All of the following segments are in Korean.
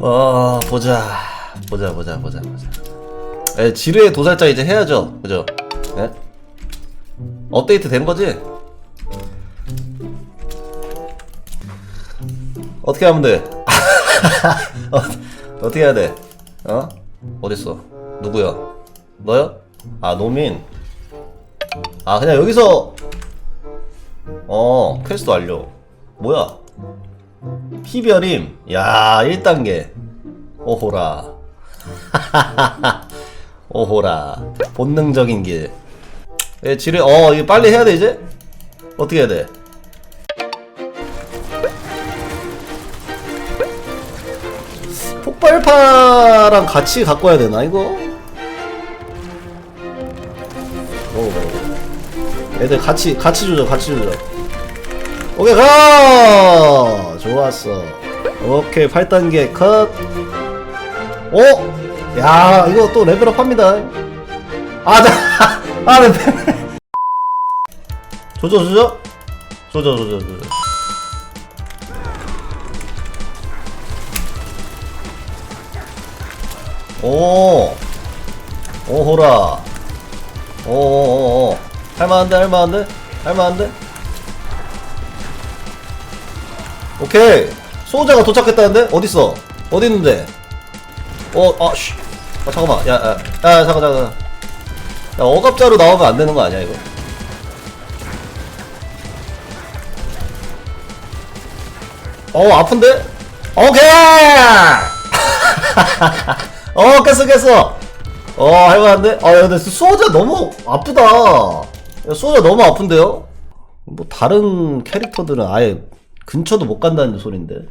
어 보자 보자 보자 보자 보자 에, 지뢰의 도살자 이제 해야죠 그죠 예? 업데이트 된 거지? 어떻게 하면 돼? 어, 어떻게 해야 돼? 어? 어딨어? 누구야? 너야? 아 노민 아 그냥 여기서 어 퀘스트 완료 뭐야 피별임. 야 1단계. 오호라. 오호라. 본능적인 길. 예, 지뢰 어 이거 빨리 해야 돼 이제? 어떻게 해야 돼? 폭발파랑 같이 갖고 와야 되나 이거? 먹어 애들 같이 같이 주자 같이 주자 오케이 가! 좋았어. 오케이 8단계 컷. 오! 야 이거 또 레벨업 합니다. 아자 아 네. 조져 조져? 조져 조져 조져. 오! 오호라. 오오오오. 할만한데 할만한데? 할만한데 오케이. 소호자가 도착했다는데? 어딨어? 어디 있는데? 어 아 쉬 아 잠깐만. 야 야 야, 야, 잠깐 잠깐. 야 어갑자로 나오면 안 되는 거 아니야 이거? 어 아픈데? 오케이! 어 깼어 깼어. 어 할만한데? 아 야, 근데 수호자 너무 아프다. 야, 수호자 너무 아픈데요? 뭐 다른 캐릭터들은 아예 근처도 못 간다는 소린데.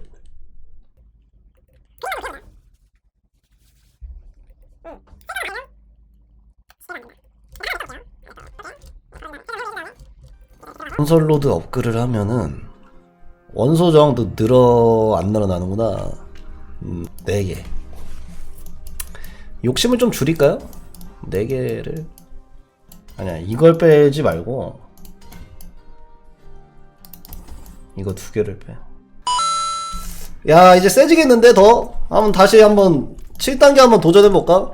건설로드 업글을 하면은 원소 저항도 늘어 안 늘어나는구나. 음, 4개. 욕심을 좀 줄일까요? 4개를? 아니야 이걸 빼지 말고 이거 두 개를 빼. 야 이제 세지겠는데 더? 한번 다시 한번 7단계 한번 도전해볼까?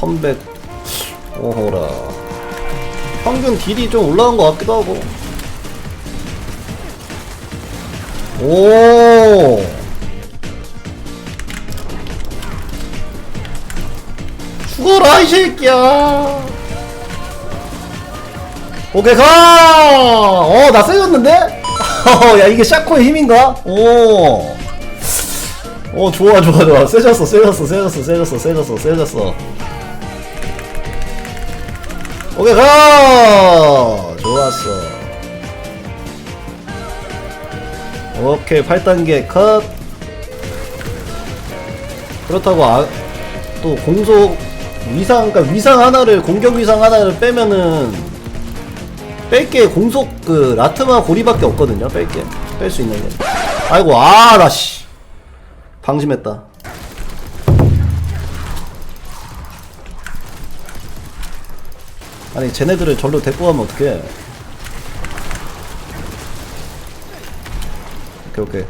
1100 오호라 평균 딜이 좀 올라간 것 같기도 하고 오 죽어라 이 새끼야 오케이 가! 어, 나 세졌는데? 야, 이게 샤코의 힘인가? 오. 어, 좋아, 좋아, 좋아. 세졌어, 세졌어, 세졌어, 세졌어, 세졌어, 세졌어. 오케이, 가! 좋았어. 오케이, 8단계 컷. 그렇다고, 아, 또 공속 위상, 그러니까 위상 하나를, 공격 위상 하나를 빼면은 뺄게 공속 그 라트마 고리밖에 없거든요. 뺄게 뺄 수 있는 게. 아이고 아나씨 방심했다. 아니 쟤네들을 절로 데리고 가면 어떡해 오케이 오케이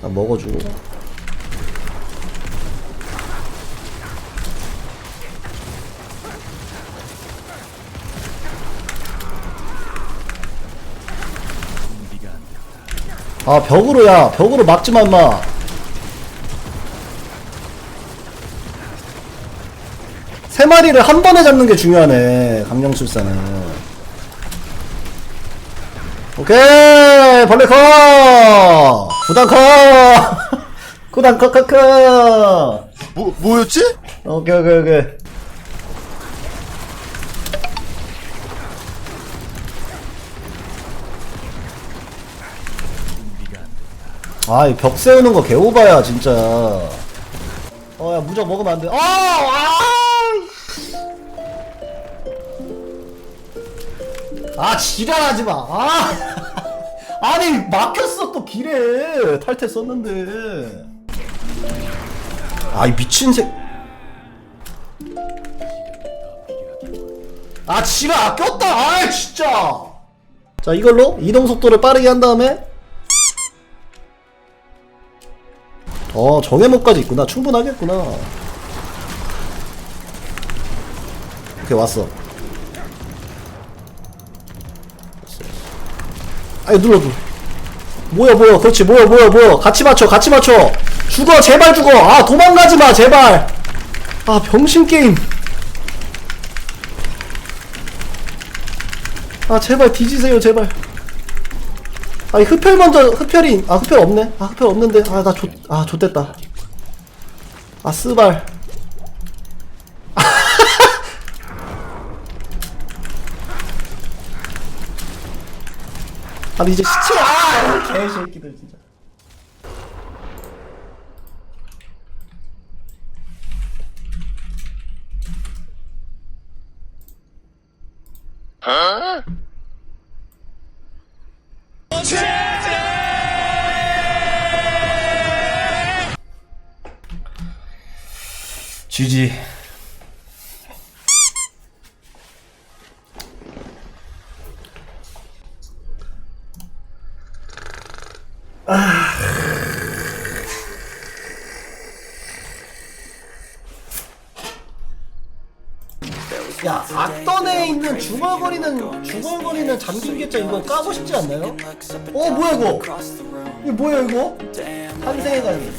나 먹어주고 아 벽으로 야. 벽으로 막지마 임마. 세 마리를 한 번에 잡는 게 중요하네 강령술사는. 오케이 벌레 커 구단 커 구단 커커커 뭐 뭐였지? 오케이 오케이 오케이 아 이 벽 세우는 거 개오바야 진짜 어 야 무적 먹으면 안 돼 어! 아! 아 지랄하지 마 아! 아니 막혔어 또 길에 탈퇴 썼는데 아 이 미친 새 아, 지가 아꼈다! 아, 진짜! 자, 이걸로 이동 속도를 빠르게 한 다음에 어 정해목까지 있구나. 충분하겠구나. 오케이 왔어. 아니 눌러 눌러. 뭐야 뭐야 그렇지. 뭐야 뭐야 뭐야 같이 맞춰 같이 맞춰. 죽어 제발 죽어. 아 도망가지 마 제발. 아 병신 게임. 아 제발 뒤지세요 제발 아이 흡혈 먼저 흡혈이 아 흡혈 없네. 아 흡혈 없는데. 아나좆아 좆됐다. 아 스발. 아니 이제 시체 아 개새끼들 진짜 GG 야 악던에 있는 중얼거리는 중얼거리는 잠긴 개짜 이거 까고 싶지 않나요? 어 뭐야 이거? 이거 뭐야 이거? 환생의 달리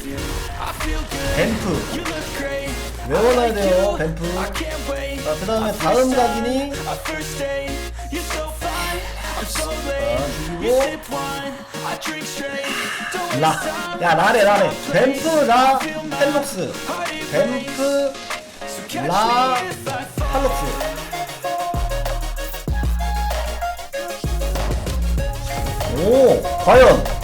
뱀프 외워놔야 돼요 뱀프. 자 그 다음에 다음 각인이 자 라, 야 라레 라레. 뱀프 라 헬록스. 뱀프 라 할록스. 오 과연